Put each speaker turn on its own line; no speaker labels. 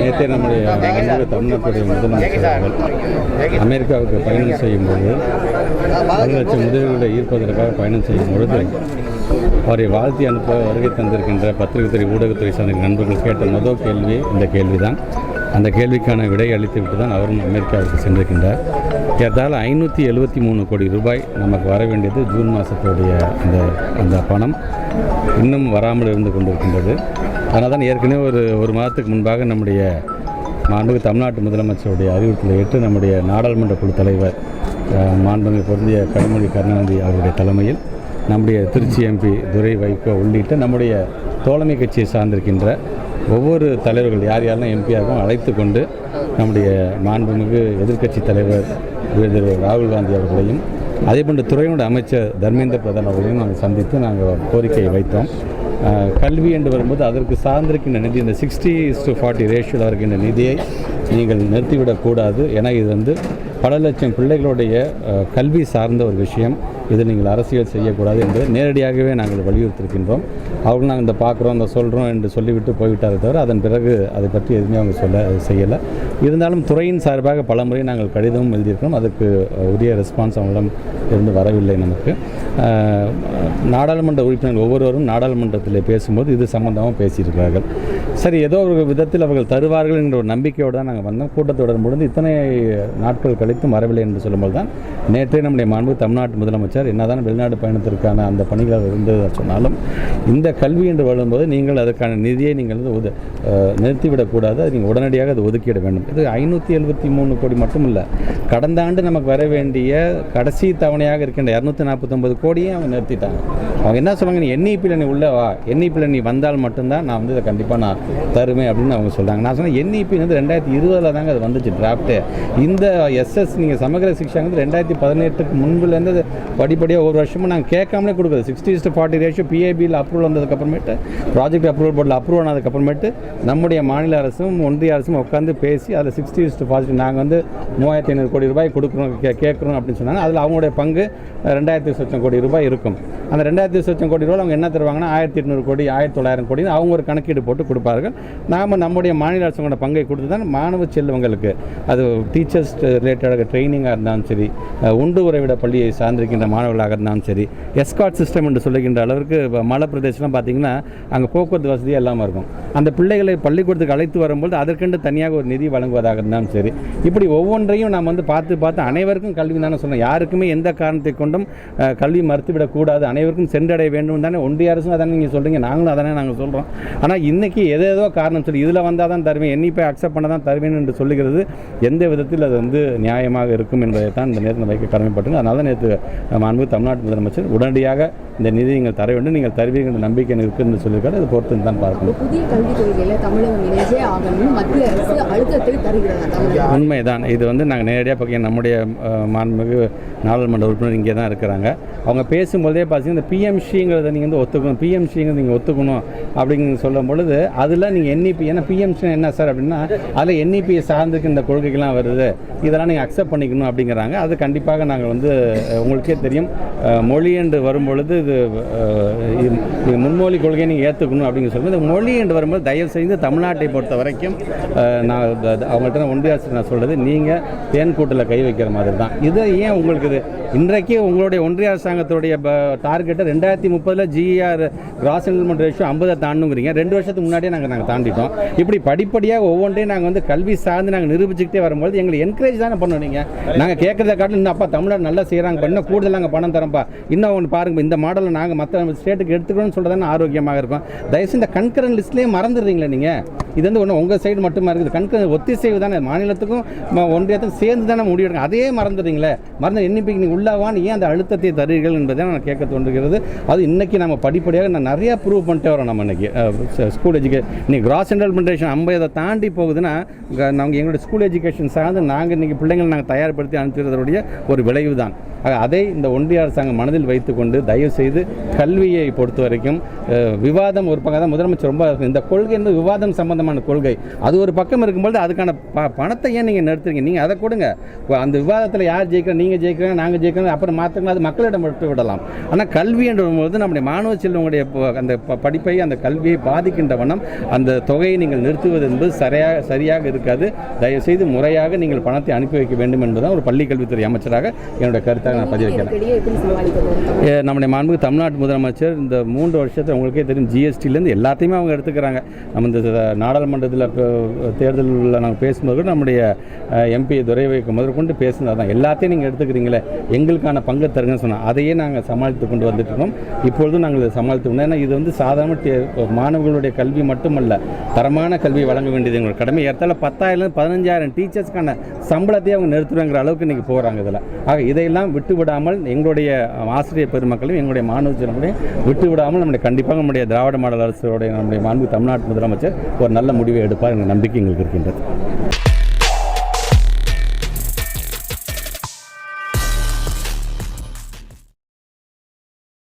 நேற்றே நம்முடைய நண்பர்கள் தமிழ்நாட்டுடைய முதலமைச்சர் அவர்கள் அமெரிக்காவுக்கு பயணம் செய்யும்போது பல லட்சம் முதலீடுகளை ஈர்ப்பதற்காக பயணம் செய்யும் பொழுது அவரை வாழ்த்தி அனுப்ப வருகை தந்திருக்கின்ற பத்திரிகைத்துறை ஊடகத்துறை சார்ந்த நண்பர்கள் கேட்ட முதல் கேள்வி இந்த கேள்விதான். அந்த கேள்விக்கான விடை அளித்து விட்டு தான் அவரும் அமெரிக்காவுக்கு சென்றிருக்கின்றார். ஏறத்தாழ ஐநூற்றி எழுபத்தி மூணு கோடி ரூபாய் நமக்கு வர வேண்டியது ஜூன் மாதத்துடைய அந்த அந்த பணம். இன்னும் வராமல் இருந்து கொண்டிருக்கின்றது. அதனால் தான் ஏற்கனவே ஒரு ஒரு மாதத்துக்கு முன்பாக நம்முடைய மாண்புமிகு தமிழ்நாட்டு முதலமைச்சருடைய அறிவுறுத்தலை ஏற்று நம்முடைய நாடாளுமன்ற குழு தலைவர் மாண்புமிகு பொருந்திய கனிமொழி கருணாநிதி அவருடைய தலைமையில் நம்முடைய திருச்சி எம்பி துரை வைகோ உள்ளிட்ட நம்முடைய தோழமை கட்சியை சார்ந்திருக்கின்ற ஒவ்வொரு தலைவர்கள் யார் யாரெல்லாம் எம்பியாகவும் அழைத்து கொண்டு நம்முடைய மாண்புமிகு எதிர்க்கட்சி தலைவர் திரு ராகுல் காந்தி அவர்களையும் அதேபோன்று துறையினுடைய அமைச்சர் தர்மேந்திர பிரதான் அவர்களையும் நாங்கள் சந்தித்து நாங்கள் கோரிக்கையை வைத்தோம். கல்வி என்று வரும்போது அதற்கு சார்ந்திருக்கின்ற நிதி இந்த சிக்ஸ்டி டு ஃபார்ட்டி ரேஷியோவில் இருக்கின்ற நிதியை நீங்கள் நிறுத்திவிடக்கூடாது. ஏன்னா இது வந்து பல லட்சம் பிள்ளைகளுடைய கல்வி சார்ந்த ஒரு விஷயம். இது நீங்கள் அரசியல் செய்யக்கூடாது என்பதை நேரடியாகவே நாங்கள் வலியுறுத்திருக்கின்றோம் அவர்கள் நாங்கள் இந்த பார்க்குறோம் இந்த சொல்கிறோம் என்று சொல்லிவிட்டு போய்விட்டாரே தவிர அதன் பிறகு அதை பற்றி எதுவுமே அவங்க சொல்ல செய்யலை. இருந்தாலும் துறையின் சார்பாக பல முறை நாங்கள் கடிதமும் எழுதியிருக்கிறோம். அதுக்கு உரிய ரெஸ்பான்ஸ் அவங்களிடம் இருந்து வரவில்லை நமக்கு. நாடாளுமன்ற உறுப்பினர்கள் ஒவ்வொருவரும் நாடாளுமன்றத்தில் பேசும்போது இது சம்பந்தமாக பேசியிருக்கிறார்கள். சரி ஏதோ ஒரு விதத்தில் அவர்கள் தருவார்கள் என்ற ஒரு நம்பிக்கையோடு தான் நாங்கள் வந்தோம். கூட்டத்தொடர் முடிந்து இத்தனை நாட்கள் கழித்தும் வரவில்லை என்று சொல்லும்போது தான் நேற்றே நம்முடைய மாண்பு தமிழ்நாட்டு முதலமைச்சர் என்னதான் வெளிநாடு பயணத்திற்கான அந்த பணிகள் இருந்தது சொன்னாலும் இந்த கல்வி என்று வரும்போது நீங்கள் அதற்கான நிதியை நீங்கள் வந்து ஒது நிறுத்திவிடக்கூடாது. அது நீங்கள் உடனடியாக அதை ஒதுக்கிட வேண்டும். இது ஐநூற்றி எழுபத்தி மூணு கோடி மட்டும் இல்லை கடந்த ஆண்டு நமக்கு வர வேண்டிய கடைசி தவணையாக இருக்கின்ற இரநூத்தி நாற்பத்தொம்பது கோடியை அவங்க நிறுத்திட்டாங்க. அவங்க என்ன சொல்லுவாங்க நீ என்இபியில் நீ உள்ள வா. என்இபியில் நீ வந்தால் மட்டும்தான் நான் வந்து இதை கண்டிப்பாக நான் தருவேன் அப்படின்னு அவங்க சொல்கிறாங்க நான் சொன்னேன் என்இபி வந்து ரெண்டாயிரத்தி இருபதில் தாங்க அது வந்துச்சு டிராஃப்ட்டு இந்த எஸ்எஸ் நீங்கள் சமகர சிக்ஷா வந்து ரெண்டாயிரத்தி பதினெட்டுக்கு முன்புலேருந்து படிப்படியாக ஒரு வருஷமும் நாங்கள் கேட்காமலே கொடுக்குறது. சிக்ஸ்டி டு ஃபார்ட்டி ரேஷியோ பிஏபியில் அப்ரூவல் வந்ததுக்கப்புறமேட்டு ப்ராஜெக்ட் அப்ரூவல் போர்டில் அப்ரூவ் ஆனதுக்கப்புறமேட்டு நம்முடைய மாநில அரசும் ஒன்றிய அரசும் உட்காந்து பேசி அதில் சிக்ஸ்டி டு ஃபார்ட்டி நாங்கள் வந்து மூவாயிரத்தி ஐநூறு கோடி ரூபாய் கொடுக்குறோம் கே கேட்குறோம் அப்படின்னு சொன்னாங்க. அதில் அவங்களுடைய பங்கு ரெண்டாயிரத்தி லட்சம் கோடி ரூபாய் இருக்கும். அந்த ரெண்டாயிரத்தி லட்சம் கோடி ரூபாய் அவங்க என்ன தருவாங்கன்னா ஆயிரத்தி எட்நூறு கோடி ஆயிரத்தி தொள்ளாயிரம் கோடி அவங்க ஒரு கணக்கீடு போட்டு கொடுப்பார்கள். நாம் நம்முடைய மாநில அரசுங்களோட பங்கை கொடுத்து தான் மாணவ செல்வங்களுக்கு அது டீச்சர்ஸ் ரிலேட்டடாக ட்ரைனிங்காக இருந்தாலும் சரி உண்டு உறைவிட பள்ளியை சார்ந்திருக்கின்ற மாணவர்களாக இருந்தாலும் சரி எஸ்கார்ட் சிஸ்டம் என்று சொல்லுகின்ற அளவிற்கு மலை பிரதேசம்லாம் பார்த்தீங்கன்னா அங்கே போக்குவரத்து வசதி இல்லாமல் இருக்கும். அந்த பிள்ளைகளை பள்ளிக்கூடத்துக்கு அழைத்து வரும்போது அதற்கென்று தனியாக ஒரு நிதி வழங்குவதாக இருந்தாலும் சரி இப்படி ஒவ்வொன்றையும் நாம் வந்து பார்த்து பார்த்து அனைவருக்கும் கல்வி தானே சொன்னோம் யாருக்குமே எந்த காரணத்தை கொண்டும் கல்வி மறுத்துவிடக்கூடாது அனைவருக்கும் சென்றடைய வேண்டும் தானே. ஒன்றிய அரசும் அதானே நீங்கள் சொல்கிறீங்க நாங்களும் அதானே நாங்கள் சொல்கிறோம் ஆனால் இன்றைக்கி எது ஏதோ காரணம் சொல்லி இதில் வந்தால் தான் தருவேன் என்னை போய் அக்செப்ட் பண்ண தான் தருவேன் என்று சொல்லுகிறது எந்த விதத்தில் அது வந்து நியாயமாக இருக்கும் என்பதை தான் இந்த நேரத்தில் வைக்க கடமைப்பட்டுங்க அதனால தான் நேற்று மாண்பு தமிழ்நாட்டு முதலமைச்சர் உடனடியாக இந்த நிதி நீங்கள் தர வேண்டும். நீங்கள் தருவீர்கள் என்ற நம்பிக்கை எனக்கு இருக்குன்னு சொல்லியிருக்காரு. அது பொறுத்து தான் பார்க்கணும்.
புதிய கல்விக் கொள்கையில தமிழகம் இணைஞ்சே ஆகணும் மத்திய அரசு அழுத்தத்தை தருகிறதா
உண்மைதான். இது வந்து நாங்கள் நேரடியாக பார்க்க நம்முடைய மாண்புமிகு நாடாளுமன்ற உறுப்பினர் இங்கே தான் இருக்கிறாங்க. அவங்க பேசும்போதே பார்த்தீங்கன்னா இந்த பிஎம்சிங்கிறத நீங்கள் வந்து ஒத்துக்கணும். பிஎம்சிங்கிறத நீங்கள் ஒத்துக்கணும் அப்படின்னு சொல்லும் பொழுது அதில் நீங்கள் என்இபி ஏன்னா பிஎம்சி என்ன சார் அப்படின்னா அதில் என்இபியை சார்ந்துக்கு இந்த கொள்கைகள்லாம் வருது. இதெல்லாம் நீங்கள் அக்செப்ட் பண்ணிக்கணும் அப்படிங்கிறாங்க. அது கண்டிப்பாக நாங்கள் வந்து உங்களுக்கே தெரியும். மொழி என்று வரும்பொழுது இது முன்மொழி கொள்கையை நீங்கள் ஏற்றுக்கணும் அப்படின்னு சொல்லும்போது இந்த மொழி என்று வரும்போது தயவு செய்து தமிழ்நாட்டை பொறுத்த வரைக்கும் நான் அவங்கள்ட்ட நான் ஒன்றிய ஆசிரியர் நான் சொல்கிறது நீங்கள் தேன் கூட்டில் கை வைக்கிற மாதிரி தான் இது ஏன் உங்களுக்கு இது இன்றைக்கு உங்களுடைய ஒன்றிய அரசாங்கத்துடைய டார்கெட்டை ரெண்டாயிரத்தி முப்பதில் ஜிஆர் கிராஸ் செட்டில்மெண்ட் ரேஷியோ ஐம்பதை தாண்டுங்கிறீங்க. ரெண்டு வருஷத்துக்கு முன்னாடியே நாங்கள் நாங்கள் தாண்டிட்டோம். இப்படி படிப்படியாக ஒவ்வொன்றையும் நாங்கள் வந்து கல்வி சார்ந்து நாங்கள் நிரூபிச்சுக்கிட்டே வரும்போது எங்களை என்கரேஜ் தானே பண்ணணும் நீங்கள் நாங்கள் கேட்குறத காட்டிலும் இன்னும் அப்பா தமிழ்நாடு நல்லா செய்கிறாங்க இன்னும் கூடுதல் நாங்கள் பணம் தரோம்ப்பா இன்னும் ஒன்று பாருங்க இந்த மாடலை நாங்கள் மற்ற ஸ்டேட்டுக்கு எடுத்துக்கணும்னு சொல்கிறதான ஆரோக்கியமாக இருக்கும். தயவுசெய்து இந்த கண்கரன் லிஸ்ட்லேயே மறந்துடுறீங்களே நீங்கள் இது வந்து ஒன்று உங்கள் சைடு மட்டுமா இருக்குது? கண்க ஒத்திசைவு தானே மாநிலத்துக்கும் ஒன்றியத்துக்கும் சேர்ந்து தானே முடிவெடுங்க அதே மறந்துடுறீங்களே? மறந்து எண்ணிப்பைக்கு நீங்கள் உள்ளவான் ஏன் அந்த அழுத்தத்தை தருவீர்கள் என்பதை நான் கேட்க தோன்றுகிறது. அது இன்னைக்கு நம்ம படிப்படியாக நான் நிறையா ப்ரூவ் பண்ணிட்டே வரோம் நம்ம இன்னைக்கு. ஸ்கூல் எஜுகே இன்றைக்கி கிராஸ் என்ரோல்மெண்டேஷன் ஐம்பதை தாண்டி போகுதுன்னா க- நாங்கள் எங்களுடைய ஸ்கூல் எஜுகேஷன் சார்ந்து நாங்கள் இன்றைக்கி பிள்ளைங்களை நாங்கள் தயார்படுத்தி அனுப்பிச்சிருந்ததுடைய ஒரு விளைவு தான் அதை இந்த ஒன்றிய அரசாங்கம் மனதில் வைத்துக்கொண்டு தயவு செய்து கல்வியை பொறுத்த வரைக்கும் விவாதம் ஒரு பக்கம் தான் முதலமைச்சர் ரொம்ப இந்த கொள்கை என்பது விவாதம் சம்பந்தமான கொள்கை. அது ஒரு பக்கம் இருக்கும்போது அதுக்கான ப பணத்தை ஏன் நீங்கள் நிறுத்துறீங்க? நீங்கள் அதை கொடுங்க. அந்த விவாதத்தில் யார் ஜெயிக்கிறா? நீங்கள் ஜெயிக்கிறீங்க நாங்கள் ஜெயிக்கிறோம் வைக்கணும் அப்புறம் மாற்றங்கள் அது மக்களிடம் விட்டு விடலாம். ஆனால் கல்வி என்ற போது நம்முடைய மாணவ செல்வங்களுடைய அந்த படிப்பை அந்த கல்வியை பாதிக்கின்ற வண்ணம் அந்த தொகையை நீங்கள் நிறுத்துவது என்பது சரியாக சரியாக இருக்காது. தயவுசெய்து முறையாக நீங்கள் பணத்தை அனுப்பி வைக்க வேண்டும் என்பதுதான் ஒரு பள்ளி கல்வித்துறை அமைச்சராக என்னுடைய கருத்தாக நான் பதிவிக்கிறேன் நம்முடைய மாண்புக்கு தமிழ்நாட்டு முதலமைச்சர் இந்த மூன்று வருஷத்தில் உங்களுக்கே தெரியும் ஜிஎஸ்டிலேருந்து எல்லாத்தையுமே அவங்க எடுத்துக்கிறாங்க. நம்ம இந்த நாடாளுமன்றத்தில் தேர்தலில் நாங்கள் பேசும்போது கூட நம்முடைய எம்பி துரைவைக்கு முதற்கொண்டு பேசுனது தான் எல்லாத்தையும் நீங்கள் எடுத்துக்கிறீங்களே. எங்களுக்கான பங்கு தருங்கன்னு சொன்னோம் அதையே நாங்கள் சமாளித்து கொண்டு வந்துட்டு இருக்கோம் இப்பொழுதும் நாங்கள் இதை சமாளித்து கொண்டு ஏன்னா இது வந்து சாதாரண மாணவர்களுடைய கல்வி மட்டுமல்ல தரமான கல்வி வழங்க வேண்டியது எங்களோட கடமை. ஏற்றால பத்தாயிரம் பதினஞ்சாயிரம் டீச்சர்ஸ்க்கான சம்பளத்தையே அவங்க நிறுத்துறாங்கிற அளவுக்கு இன்றைக்கி போகிறாங்க இதில். ஆக இதையெல்லாம் விட்டு விடாமல் எங்களுடைய ஆசிரியர் பெருமக்களையும் எங்களுடைய மாணவ விட்டு விடாமல் நம்முடைய கண்டிப்பாக நம்முடைய திராவிட மாடல் அரசுடைய நம்முடைய மாண்பு தமிழ்நாட்டு முதலமைச்சர் ஒரு நல்ல முடிவை எடுப்பார் என்ற நம்பிக்கை எங்களுக்கு இருக்கின்றது.